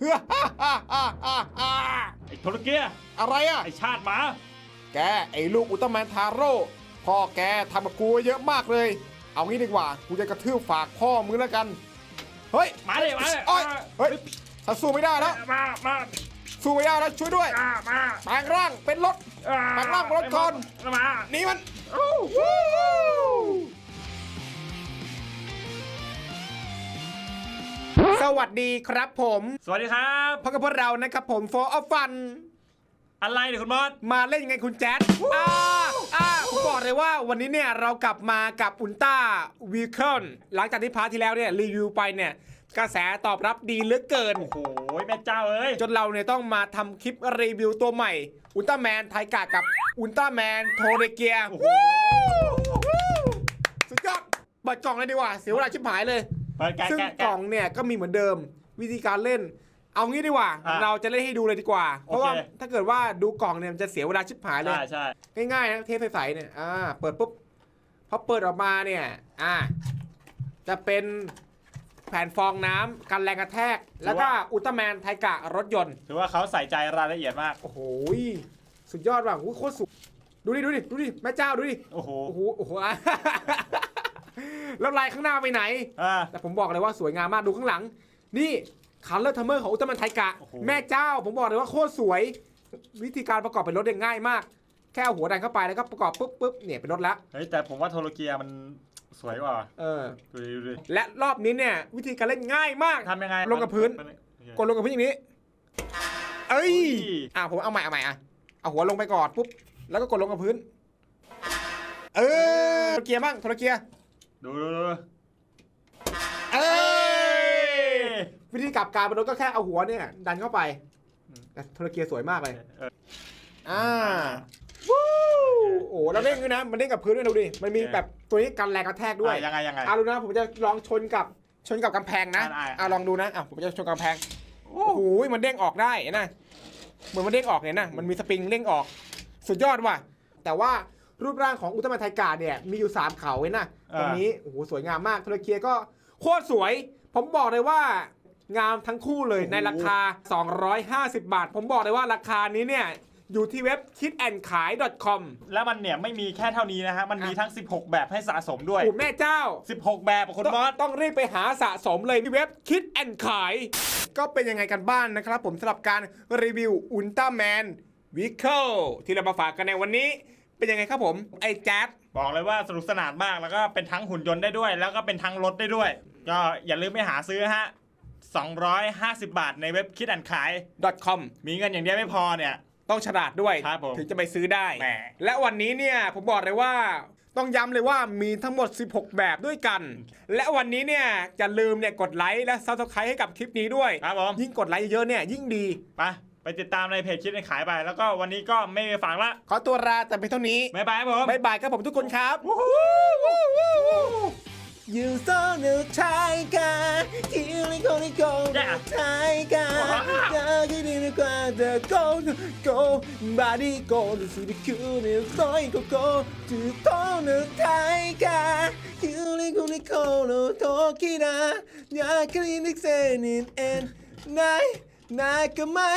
เฮ้อฮ่าฮ่าฮ่าฮ่าฮ่าไอ้โทรเกียร์อะไรอะ ไอ้ชาติหมา แกไอ้ลูกอุลตร้าแมนทาโร่พ่อแกทำกับกูไว้เยอะมากเลย เอางี้ดีกว่ากูจะกระทืบฝากพ่อมึงแล้วกัน เฮ้ยมาเลยมาเลยโอ๊ยเฮ้ยถ้าสู้ไม่ได้แล้วมา มาสู้ไม่ได้แล้วช่วยด้วยมามาแปลงร่างเป็นรถแปลงร่างเป็นรถก่อนมาหนี่มัน วัสดีครับผม สวัสดีครับพบกับพวกเรานะครับผม for of fun อะไรเนี่ยคุณมอส มาเล่นยังไงคุณแจ๊ดอ่าอ่าผมบอกเลยว่าวันนี้เนี่ยเรากลับมากับอุลตร้าวีเคิลหลังจากที่พาร์ทที่แล้วเนี่ยรีวิวไปเนี่ย กระแสตอบรับดีเหลือเกิน โอ้โหแม่เจ้าเอ้ยจนเราเนี่ยต้องมาทำคลิปรีวิวตัวใหม่ อุลตร้าแมนไทกะกับอุลตร้าแมนโทเรเกีย โอ้โห สุดยอดเปิดกล่องเลยดีกว่า เสียเวลาชิบหายเลย เปิดแกะซึ่งแกะกแกะล่องเนี่ยก็มีเหมือนเดิมวิธีการเล่น เอางี้ดีกว่า อะเราจะเล่นให้ดูเลยดีกว่า เพราะว่าโอเค ถ้าเกิดว่าดูกล่องเนี่ยมันจะเสียเวลาชิบหายเลย ใช่ใช่ง่ายๆนะเทปใสๆเนี่ยอ่าเปิดปุ๊บพอเปิดออกมาเนี่ยอ่าจะเป็นแผ่นฟองน้ำกันแรงกระแทก แล้วก็อุลตร้าแมนไทกะรถยนต์ ถือว่าเขาใส่ใจรายละเอียดมาก โอ้โหยสุดยอดว่ะโอ้โหโคตรสุดดูดิดูดิดูดิแม่เจ้าดูดิโอ้โห โอ้โหโอ้โหอะ แล้วลายข้างหน้าไปไหน อ่า แต่ผมบอกเลยว่าสวยงามมากดูข้างหลัง นี่คันเลอร์ทัมเมอร์ของอุลตร้าแมนไทกะ โอ้โห แม่เจ้า ผมบอกเลยว่าโคตรสวย วิธีการประกอบเป็นรถเนี่ยง่ายมาก แค่เอาหัวดันเข้าไปแล้วก็ประกอบปุ๊บปุ๊บเนี่ยเป็นรถแล้วเฮ้ยแต่ผมว่าโทรเกียร์มันสวยกว่าเออ ดูดิดูดิและรอบนี้เนี่ยวิธีการเล่นง่ายมาก ทำยังไงลงกับพื้นโอเคกดลงกับพื้นอย่างนี้ เอ้ยอุ้ยอะผมเอาใหม่เอาใหม่อะ เอาหัวลงไปก่อนปุ๊บ แล้วก็กดลงกับพื้น เออโทรเกียร์บ้างโทรเกียร์ ดูดูดูเอ้เอ้ยยวิธีกลับการเป็นรถก็แค่เอาหัวเนี่ย ดันเข้าไปอืมแต่โทรเกียร์สวยมากเลยเอออ่าวู้โอ้แล้วเด้งด้วยนะ มันเด้งกับพื้นด้วยนะดูดิ มันมีโอเคแบบตัวนี้กันแรงกระแทกด้วยอะยังไงยังไงอะดูนะ ผมจะลองชนกับชนกับกำแพงนะได้ได้อะลองดูนะอะผมจะชนกำแพง โอ้โห มันเด้งออกได้นะ เหมือนมันเด้งออกเนี่ยนะ มันมีสปริงเด้งออก สุดยอดว่ะ แต่ว่า รูปร่างของอุลตร้าแมนไทกาเนี่ยมีอยู่ 3 เขาเว้ยนะตรงนี้โอ้โหสวยงามมากโทรเกียร์ก็โคตรสวย ผมบอกเลยว่างามทั้งคู่เลยในราคา 250 บาท ผมบอกเลยว่าราคานี้เนี่ยอยู่ที่เว็บ kidandkhai.com แล้วมันเนี่ยไม่มีแค่เท่านี้นะฮะ มันมีทั้ง 16 แบบให้สะสมด้วยโอ้แม่เจ้า 16 แบบอะคุณต้องมอสต้องรีบไปหาสะสมเลยที่เว็บคิดแอนขาย ก็เป็นยังไงกันบ้านนะครับผมสำหรับการรีวิวอุลตร้าแมนวิเคิลที่เรามาฝากกันในวันนี้ เป็นยังไงครับผม ไอ้แจ๊ดบอกเลยว่าสนุกสนานมากแล้วก็เป็นทั้งหุ่นยนต์ได้ด้วย แล้วก็เป็นทั้งรถได้ด้วย ก็อย่าลืมไปหาซื้อฮะ 250 บาทในเว็บคิดอันขาย .com มีเงินอย่างเดียวไม่พอเนี่ย ต้องฉลาดด้วย ครับผมถึงจะไปซื้อได้ แหม และวันนี้เนี่ยผมบอกเลยว่า ต้องย้ำเลยว่ามีทั้งหมด 16 แบบด้วยกัน และวันนี้เนี่ยจะลืมเนี่ยกดไลค์และซับสไครต์ให้กับคลิปนี้ด้วย ครับผม ยิ่งกดไลค์เยอะเนี่ยยิ่งดี ไป ไปติดตามในเพจคิดอันขายไป แล้วก็วันนี้ก็ไม่ไปฝากละ ขอตัวลาแต่เพียงเท่านี้บ๊ายบายครับผมบายบายครับผมทุกคนครับ You so new tiger, killing only go Yeah. tiger. Getting the go go body go to the cool so go go to the tiger. Killing only go no tokira. Ya killing the sending and night night ก็ไม่